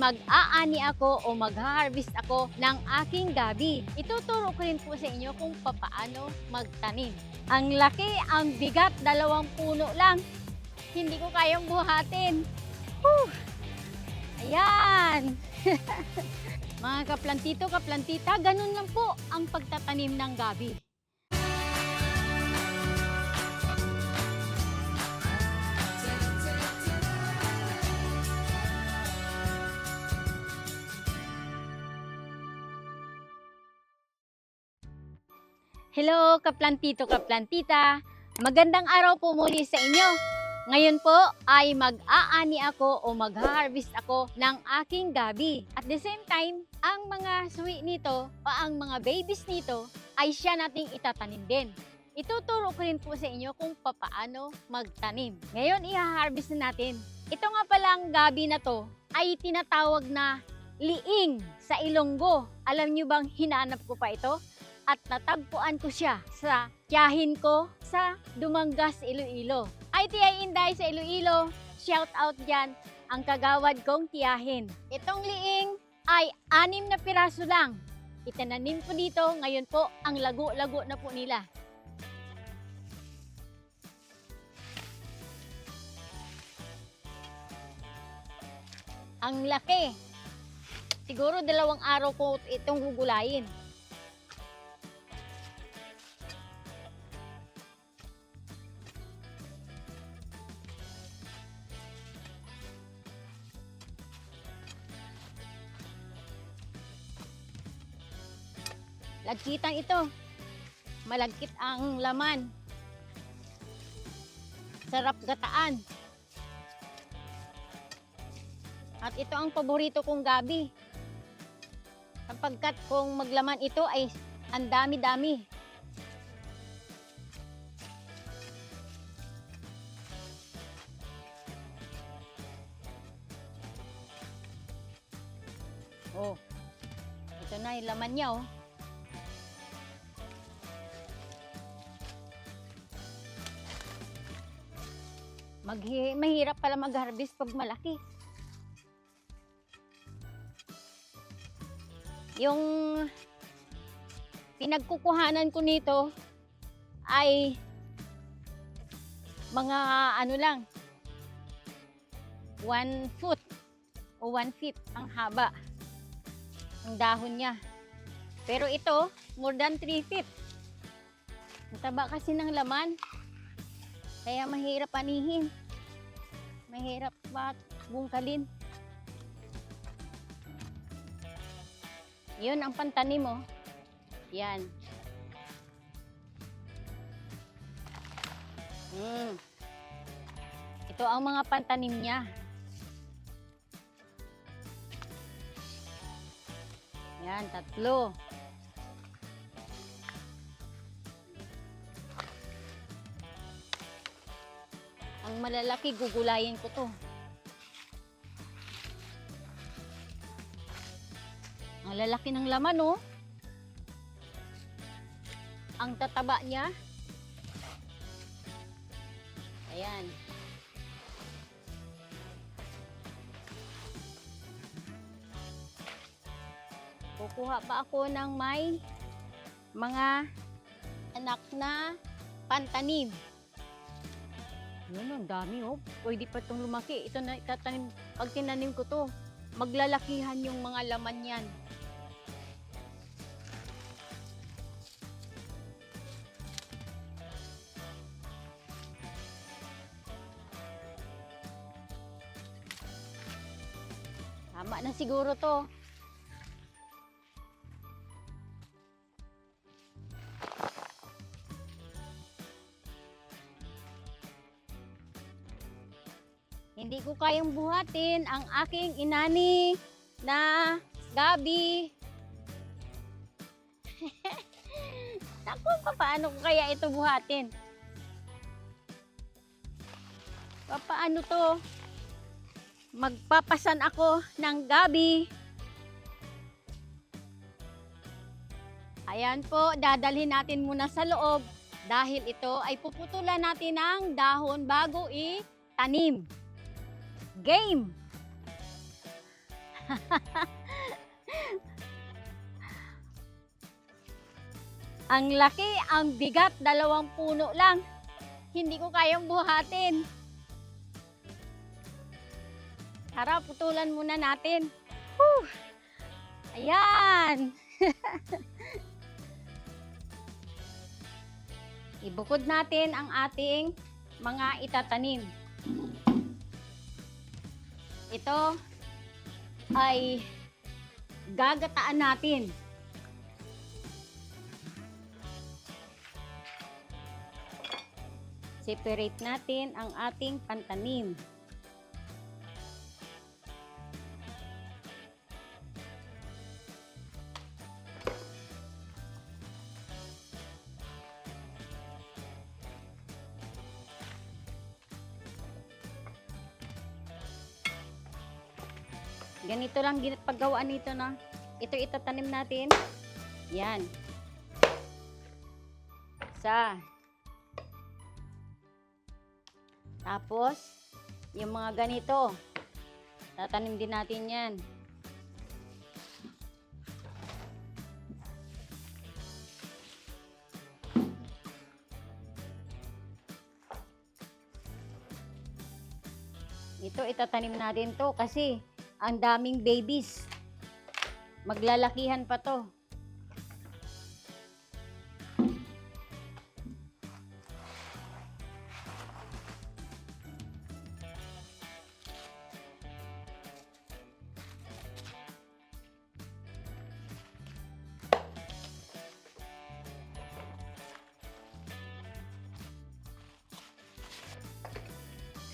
mag-aani ako o mag-harvest ako ng aking gabi. Ituturo ko rin po sa inyo kung papaano magtanim. Ang laki, ang bigat, dalawang puno lang. Hindi ko kayang buhatin. Whew! Ayan! Mga kaplantito, kaplantita, ganun lang po ang pagtatanim ng gabi. Hello, kaplantito, kaplantita. Magandang araw po muli sa inyo. Ngayon po ay mag-aani ako o mag-harvest ako ng aking gabi. At the same time, ang mga suwi nito o ang mga babies nito ay siya nating itatanim din. Ituturo ko rin po sa inyo kung papaano magtanim. Ngayon, i-harvest na natin. Ito nga palang gabi na to ay tinatawag na liing sa Ilonggo. Alam nyo bang hinanap ko pa ito? At natagpuan ko siya sa tiyahin ko sa Dumangas, Iloilo. Tiyay Inday sa Iloilo, shout out dyan ang kagawad kong tiyahin. Itong liing ay anim na piraso lang. Itananim ko dito, ngayon po ang lago-lago na po nila. Ang laki. Siguro dalawang araw ko itong gugulayin. Lagkitan ito. Malagkit ang laman. Sarap gataan. At ito ang paborito kong gabi. Sapagkat kung maglaman ito ay ang dami-dami. Oh, ito na yung laman niya oh. Maghi mahirap pala mag-harvest pag malaki. Yung pinagkukuhanan ko nito ay mga ano lang, one foot o one feet ang haba ng dahon niya. Pero ito, more than 3 feet. Ang taba kasi ng laman. Kaya mahirap anihin. Mahirap ba bungkalin. Yun ang pantanim mo. Yan. Mm. Ito ang mga pantanim niya. Yan, tatlo. Ang malalaki, gugulayin ko to. Ang lalaki ng laman, oh. Ang tataba niya. Ayan. Kukuha pa ako ng may mga anak na pantanim. Yun, ang dami oh. Pwede pa itong lumaki. Ito na itatanim. Pag tinanim ko to, maglalakihan yung mga laman yan. Tama na siguro to. Kayang buhatin ang aking inani na gabi. Naku, paano ko kaya ito buhatin? Paano to? Magpapasan ako ng gabi. Ayan po, dadalhin natin muna sa loob dahil ito ay puputulan natin ng dahon bago i-tanim. Game! ang laki, ang bigat, dalawang puno lang. Hindi ko kayang buhatin. Tara, putulan muna natin. Whew! Ayan! Ibukod natin ang ating mga itatanim. Ito ay gagataan natin. Separate natin ang ating pantanim. Ganito lang paggawaan nito na. Ito itatanim natin. Yan. Sa. Tapos, yung mga ganito. Tatanim din natin yan. Ito itatanim natin to kasi ang daming babies. Maglalakihan pa to.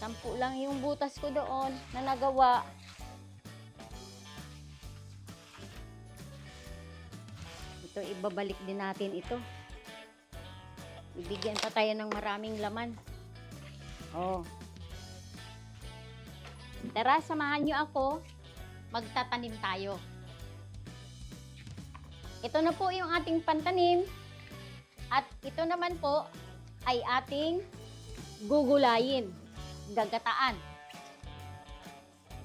Sampu lang yung butas ko doon na nagawa. Ito, ibabalik din natin ito. Ibigyan pa tayo ng maraming laman. Oh. Tara, samahan nyo ako. Magtatanim tayo. Ito na po yung ating pantanim. At ito naman po ay ating gugulayin. Gagataan.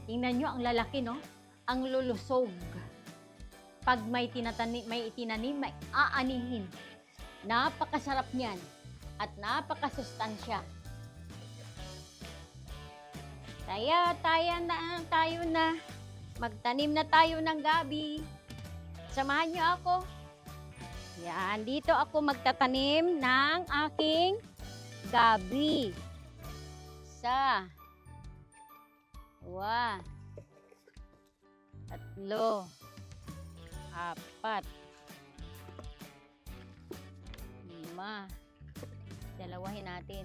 Tingnan nyo, ang lalaki, no? Ang lulusog pag may tinatanim, may itinanim, may aanihin. Napakasarap niyan at napakasustansya. Kaya tayo na, tayo na, magtanim na tayo ng gabi. Samahan niyo ako. Yan, dito ako magtatanim ng aking gabi. Isa. Dua. Tatlo apat, lima, dalawahin natin,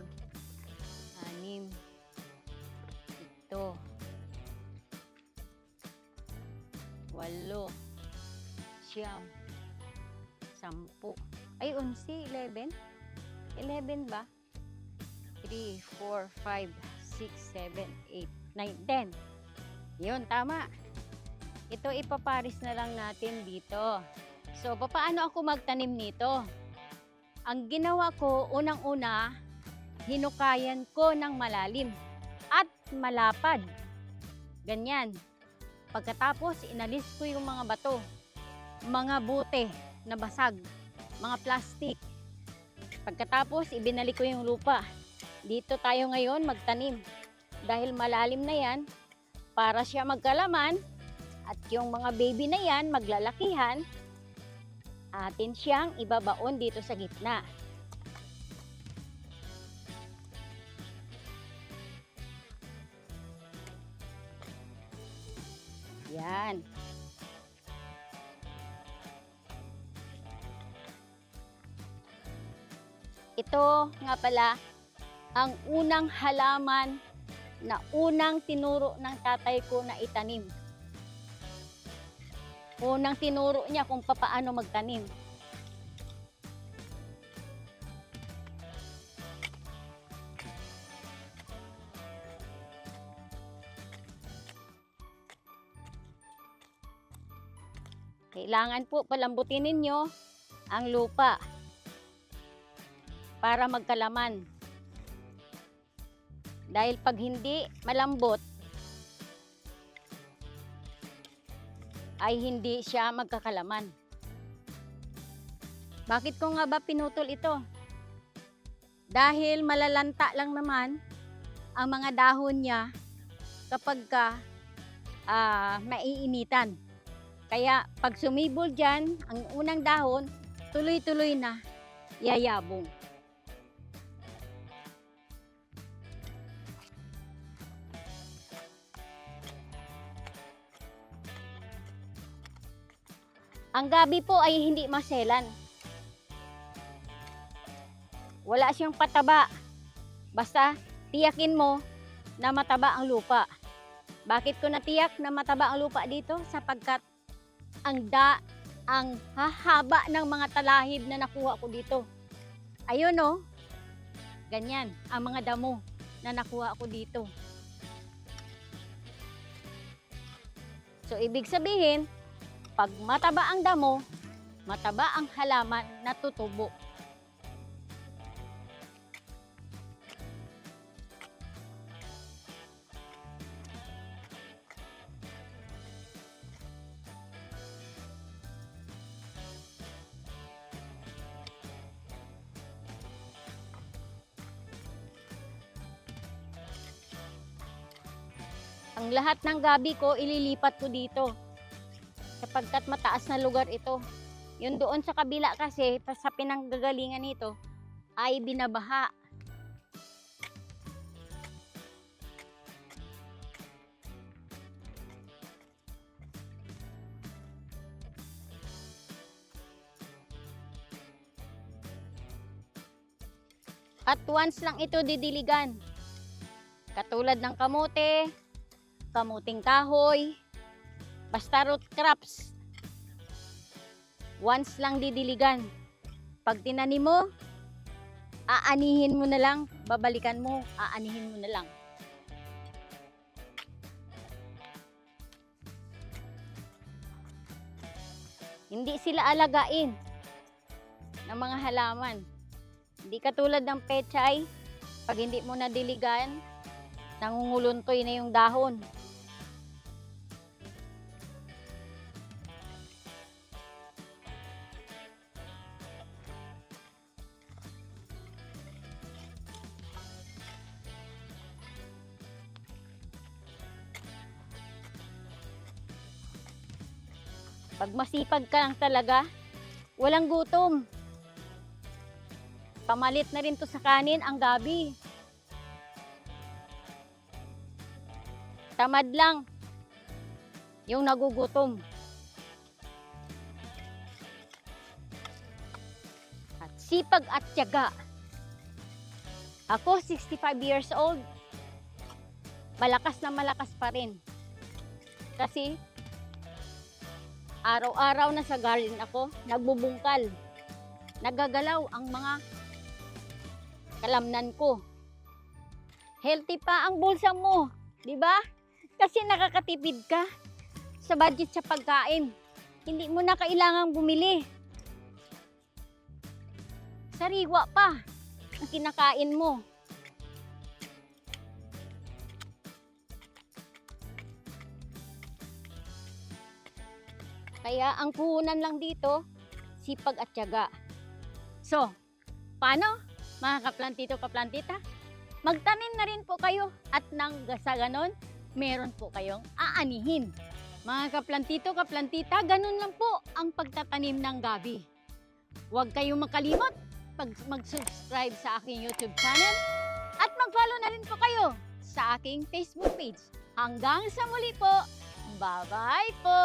anim, ito, walo, siyam, sampu, ay unsi, 11, 11 ba? 3, 4, 5, 6, 7, 8, 9, 10. Yun, tama. Ito ipaparis na lang natin dito. So, paano ako magtanim nito? Ang ginawa ko, unang-una, hinukayan ko ng malalim at malapad. Ganyan. Pagkatapos, inalis ko yung mga bato, mga bute na basag, mga plastic. Pagkatapos, ibinalik ko yung lupa. Dito tayo ngayon magtanim. Dahil malalim na yan, para siya magkalaman, at yung mga baby na yan, maglalakihan, atin siyang ibabaon dito sa gitna. Yan. Ito nga pala ang unang halaman na unang tinuro ng tatay ko na itanim. Unang tinuro niya kung papaano magtanim. Kailangan po palambutin ninyo ang lupa para magkalaman. Dahil pag hindi malambot, ay hindi siya magkakalaman. Bakit ko nga ba pinutol ito? Dahil malalanta lang naman ang mga dahon niya kapag ka ah, maiinitan. Kaya pag sumibol dyan, ang unang dahon, tuloy-tuloy na yayabong. Ang gabi po ay hindi maselan. Wala siyang pataba. Basta tiyakin mo na mataba ang lupa. Bakit ko natiyak na mataba ang lupa dito? Sapagkat ang da ang hahaba ng mga talahib na nakuha ko dito. Ayun oh. Ganyan ang mga damo na nakuha ko dito. So ibig sabihin, pag mataba ang damo, mataba ang halaman na tutubo. Ang lahat ng gabi ko, ililipat ko dito sapagkat mataas na lugar ito. Yun doon sa kabila kasi, sa pinanggagalingan nito, ay binabaha. At once lang ito didiligan. Katulad ng kamote, kamuting kahoy, basta root crops. Once lang didiligan. Pag tinanim mo, aanihin mo na lang, babalikan mo, aanihin mo na lang. Hindi sila alagain ng mga halaman. Hindi katulad ng pechay, pag hindi mo nadiligan, nangunguluntoy na yung dahon. Pag masipag ka lang talaga, walang gutom. Pamalit na rin to sa kanin ang gabi. Tamad lang yung nagugutom. At sipag at tiyaga. Ako, 65 years old, malakas na malakas pa rin. Kasi araw-araw na sa garden ako, nagbubungkal. Nagagalaw ang mga kalamnan ko. Healthy pa ang bulsa mo, di ba? Kasi nakakatipid ka sa budget sa pagkain. Hindi mo na kailangang bumili. Sariwa pa ang kinakain mo. Kaya ang puhunan lang dito, sipag at tiyaga. So, paano mga kaplantito kaplantita? Magtanim na rin po kayo at nang sa ganon, meron po kayong aanihin. Mga kaplantito kaplantita, ganun lang po ang pagtatanim ng gabi. Huwag kayong makalimot pag mag-subscribe sa aking YouTube channel at mag-follow na rin po kayo sa aking Facebook page. Hanggang sa muli po, bye-bye po!